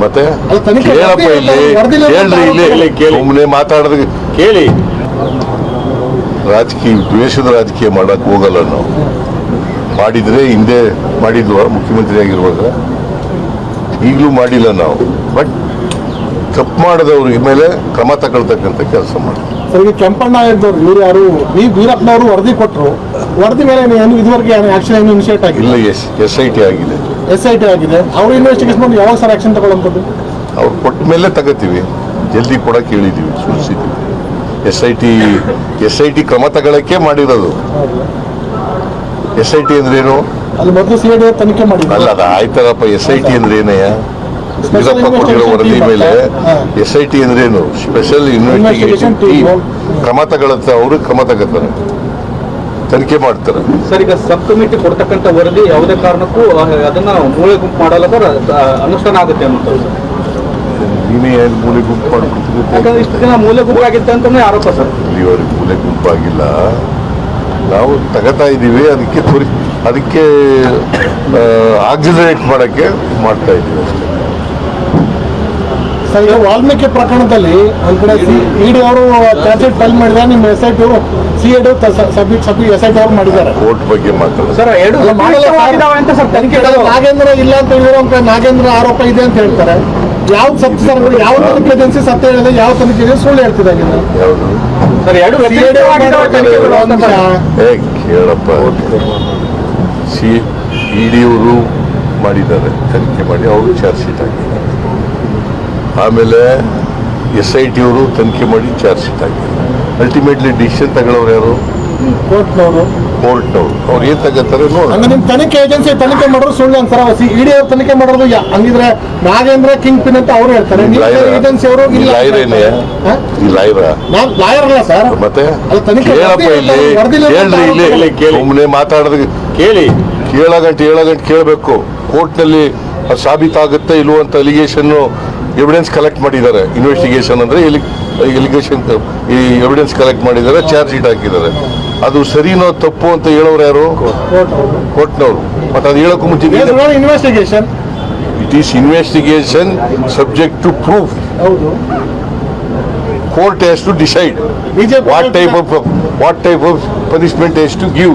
ಮತ್ತೆ? ಕೇಳಪ್ಪ ಇಲ್ಲಿ ಕೇಳ್ರಿ ಇಲ್ಲಿ. ಕೇಳಿ, ಮಾತಾಡೋದು. ಕೇಳಿ. ರಾಜಕೀಯ ದ್ವೇಷದ ರಾಜಕೀಯ ಮಾಡಕ್ ಹೋಗಲ್ಲ ನಾವು. ಮಾಡಿದ್ರೆ ಹಿಂದೆ ಮಾಡಿದ್ವ ಮುಖ್ಯಮಂತ್ರಿ ಆಗಿರುವಾಗ ಈಗಲೂ ಮಾಡಿಲ್ಲ ನಾವು. ಬಟ್ ತಪ್ಪು ಮಾಡಿದವ್ರ ಮೇಲೆ ಕ್ರಮ ತಗೊಳ್ತಕ್ಕಂಥ ಕೆಲಸ ಮಾಡಿ ಈಗ ಕೆಂಪಣ್ಣ ಇದ್ದವ್ರು ಇವ್ರು ಯಾರು? ಈ ವೀರಪ್ಪನವರು ವರದಿ ಕೊಟ್ಟರು ವರದಿ ಮೇಲೆ ಏನು ಇದುವರೆಗೆ ಏನು ಆಕ್ಷನ್ ಏನು ಇನಿಷಿಯೇಟ್ ಆಗಿಲ್ಲ? ಎಸ್ ಎಸ್ ಐ ಟಿ ಆಗಿದೆ. ಎಸ್ ಐ ಟಿ ಆಗಿದೆ. ಅವ್ರು ಇನ್ವೆಸ್ಟಿಗೇಷನ್ ಮಾಡಿ ಯಾವಾಗ ಸರ್ ಆಕ್ಷನ್ ತಗೊಳ್ಳೋಂಥದ್ದು? ಅವ್ರು ಕೊಟ್ಟ ಮೇಲೆ ತಗೋತೀವಿ. ಜಲ್ದಿ ಕೊಡಕ್ಕೆ ಹೇಳಿದ್ದೀವಿ ಸೂಚಿಸಿದ್ದೀವಿ S I T S I T ಕ್ರಮ ತಗೊಳಕ್ಕೆ ಮಾಡಿರೋದು. ಎಸ್ ಐ ಟಿ ಅಂದ್ರೇನು? ಅಲ್ಲಿ ಮೊದಲು ಸಿ ಐ ಡಿ ತನಿಖೆ ಮಾಡಿ ಅಲ್ಲ ಅದು ಆಯ್ತಲ್ಲಪ್ಪ ಎಸ್ ಐ ಟಿ ಅಂದ್ರೆ ಏನಯ್ಯ ವೀರಪ್ಪ ಕೊಟ್ಟಿರೋ ವರದಿ ಮೇಲೆ ಎಸ್ ಐ ಟಿ ಅಂದ್ರೇನು ಸ್ಪೆಷಲ್ ಇನ್ವೆಸ್ಟಿಗೇಷನ್. ಟೀಮ್ ಕ್ರಮ ತಗೊಳತ್ತೆ ಅವರು ಕ್ರಮ ತಗೋತಾರೆ. ತನಿಖೆ ಮಾಡ್ತಾರೆ. ಸರ್ ಈಗ ಸಬ್ ಕಮಿಟಿ ಕೊಡ್ತಕ್ಕಂಥ ವರದಿ ಯಾವುದೇ ಕಾರಣಕ್ಕೂ ಅದನ್ನ ಮೂಳೆ ಗುಂಪು ಮಾಡಲ್ಲ ಸರ್ ಅನುಷ್ಠಾನ ಆಗುತ್ತೆ ಅಂತ ನೀನೇ ಏನು ಮೂಲೆ ಗುಂಪು ಮಾಡ್ಕೊಡ್ತೀನಿ ಯಾಕಂದ್ರೆ ಇಷ್ಟು ದಿನ ಮೂಲೆ ಗುಂಪು ಆಗಿತ್ತು ಅಂತಾನೆ ಆರೋಪ ಸರ್. ಇಲ್ಲಿವರೆಗೆ ಮೂಲೆ ಗುಂಪಾಗಿಲ್ಲ ನಾವು ತಗೋತಾ ಇದ್ದೀವಿ ಅದಕ್ಕೆ ತೋರಿ ಅದಕ್ಕೆ ಆಕ್ಸಿಲರೇಟ್ ಮಾಡಕ್ಕೆ ಮಾಡ್ತಾ ಇದ್ದೀವಿ ಅಷ್ಟೇ. ಸರ್ ಈಗ ವಾಲ್ಮೀಕಿ ಪ್ರಕರಣದಲ್ಲಿ ಒಂದ್ ಕಡೆ ಇ ಡಿ ಅವರು ಚಾರ್ಜ್ ಶೀಟ್ ಫೈಲ್ ಮಾಡಿದ್ದಾರೆ ನಿಮ್ಮ ಎಸ್ ಐ ಟಿ ಅವರು C I D submit submit S I T ಅವರು ಮಾಡಿದ್ದಾರೆ. ಕೋರ್ಟ್ ಬಗ್ಗೆ ಮಾತಾಡೋದು ಸರ್ ಎರಡು ನಾಗೇಂದ್ರ ಇಲ್ಲ ಅಂತ ಹೇಳಿದ್ರು ಅಂತ ನಾಗೇಂದ್ರ ಆರೋಪ ಇದೆ ಅಂತ ಹೇಳ್ತಾರೆ. ಯಾವ ಸತ್ಯ ಸರ್ ಯಾವ ತನಿಖೆ ಏಜೆನ್ಸಿ ಸತ್ಯ ಹೇಳಿದೆ ಯಾವ ತನಿಖೆ ಏಜೆನ್ಸಿ ಸುಳ್ಳು ಹೇಳ್ತಿದೆ ಸರ್. ಎರಡು ಕೇಳಪ್ಪ. ಸಿ ಇ ಡಿಯವರು ಮಾಡಿದ್ದಾರೆ. ತನಿಖೆ ಮಾಡಿ ಅವರು ಚಾರ್ಜ್ ಶೀಟ್ ಹಾಕಿದ್ದಾರೆ. ಆಮೇಲೆ ಎಸ್ ಐ ಟಿ ಅವರು ತನಿಖೆ ಮಾಡಿ ಚಾರ್ಜ್ ಶೀಟ್ ಹಾಕಿದ್ರು. ಅಲ್ಟಿಮೇಟ್ಲಿ ಡಿಸಿಷನ್ ತಗೊಳ್ಳೋರು ಯಾರು? ಕೋರ್ಟ್ನವರು. ಕೋರ್ಟ್ನವರು. ಅವ್ರು ಏನ್ ತಗೋತಾರೆ ನೋಡಿ ಹಂಗ ನಿಮ್ ತನಿಖೆ ಏಜೆನ್ಸಿ ತನಿಖೆ ಮಾಡೋರು ಸುಳ್ಳು ಅಂತಾರ. ಇಡಿ ಅವ್ರು ತನಿಖೆ ಮಾಡೋದು ಹಂಗಿದ್ರೆ ನಾಗೇಂದ್ರ ಕಿಂಗ್ ಪಿನ್ ಅಂತ ಅವ್ರು ಹೇಳ್ತಾರೆ. ಏಜೆನ್ಸಿ ಅವರು ಇಲ್ಲ ಲಾಯರ್ ಏನೇ? ಈ ಲಾಯರ್ ನಾನ್ ಲಾಯರ್ ಅಲ್ಲ ಸರ್ ಮತ್ತೆ? ಕೇಳಪ್ಪ ಇಲ್ಲಿ. ಕೇಳ್ರಿ ಇಲ್ಲಿ. ಕೇಳಿ, ಕೇಳಿ. ಸುಮ್ಮನೆ ಮಾತಾಡೋದು. ಕೇಳಿ. ಏಳ ಗಂಟೆ ಏಳ ಗಂಟೆ ಕೇಳಬೇಕು. ಕೋರ್ಟ್ನಲ್ಲಿ ಸಾಬೀತಾಗುತ್ತೆ ಇಲ್ಲುವಂತ ಅಂತ ಎಲಿಗೇಷನ್ ಎವಿಡೆನ್ಸ್ ಕಲೆಕ್ಟ್ ಮಾಡಿದ್ದಾರೆ. ಇನ್ವೆಸ್ಟಿಗೇಷನ್ ಅಂದರೆ ಎಲಿಗೇಷನ್ ಈ ಎವಿಡೆನ್ಸ್ ಕಲೆಕ್ಟ್ ಮಾಡಿದ್ದಾರೆ ಚಾರ್ಜ್ ಶೀಟ್ ಹಾಕಿದ್ದಾರೆ. ಅದು ಸರಿನೋ ತಪ್ಪು ಅಂತ ಹೇಳೋರು ಯಾರು. ಕೋರ್ಟ್ನವರು ಮತ್ತೆ ಅದು ಹೇಳೋಕ್ಕೂ ಮುಂಚೆ investigation it is investigation subject to proof court has to decide what type of what type of punishment has to give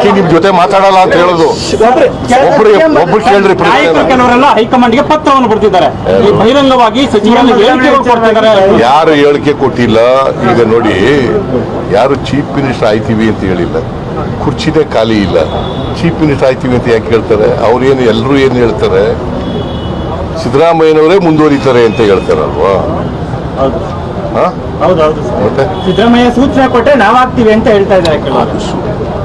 ಅದಕ್ಕೆ ನಿಮ್ ಜೊತೆ ಮಾತಾಡಲ್ಲ ಅಂತ ಹೇಳೋದು? ಒಬ್ರು ಒಬ್ರು ಕೇಳ್ರಿ ನಾಯಕರು ಕೆಲವರೆಲ್ಲ ಹೈಕಮಾಂಡ್ಗೆ ಪತ್ರವನ್ನು ಬರ್ತಿದ್ದಾರೆ. ಈ ಬಹಿರಂಗವಾಗಿ ಸಚಿವರಲ್ಲಿ ಹೇಳಿಕೆಗಳು ಕೊಡ್ತಿದ್ದಾರೆ. ಯಾರು ಹೇಳಿಕೆ ಕೊಟ್ಟಿಲ್ಲ? ಈಗ ನೋಡಿ ಯಾರು ಚೀಫ್ ಮಿನಿಸ್ಟರ್ ಆಯ್ತೀವಿ ಅಂತ ಹೇಳಿಲ್ಲ. ಕುರ್ಚಿದೆ ಖಾಲಿ ಇಲ್ಲ. ಚೀಫ್ ಮಿನಿಸ್ಟರ್ ಆಯ್ತೀವಿ ಅಂತ ಯಾಕೆ ಹೇಳ್ತಾರೆ? ಅವ್ರು ಏನು ಎಲ್ಲರೂ ಏನು ಹೇಳ್ತಾರೆ? ಸಿದ್ದರಾಮಯ್ಯನವರೇ ಮುಂದುವರಿತಾರೆ ಅಂತ ಹೇಳ್ತಾರಲ್ವಾ? ಮತ್ತೆ? ಸಿದ್ದರಾಮಯ್ಯ ಸೂಚನೆ ಕೊಟ್ಟರೆ ನಾವಾಗ್ತೀವಿ ಅಂತ ಹೇಳ್ತಾ ಇದ್ದಾರೆ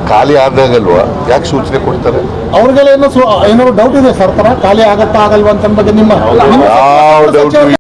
ಖಾಲಿ ಆದಾಗಲ್ವಾ? ಯಾಕೆ ಸೂಚನೆ ಕೊಡ್ತಾರೆ? ಅವ್ರಿಗೆಲ್ಲ ಏನೋ ಸು- ಏನೋ ಡೌಟ್ ಇದೆ ಸರ್ ತರ ಖಾಲಿ ಆಗತ್ತಾ ಆಗಲ್ವಾ ಅಂತ ಬಗ್ಗೆ ನಿಮ್ಮ ನಿಮ್ಮ ಯಾವ ಡೌಟ್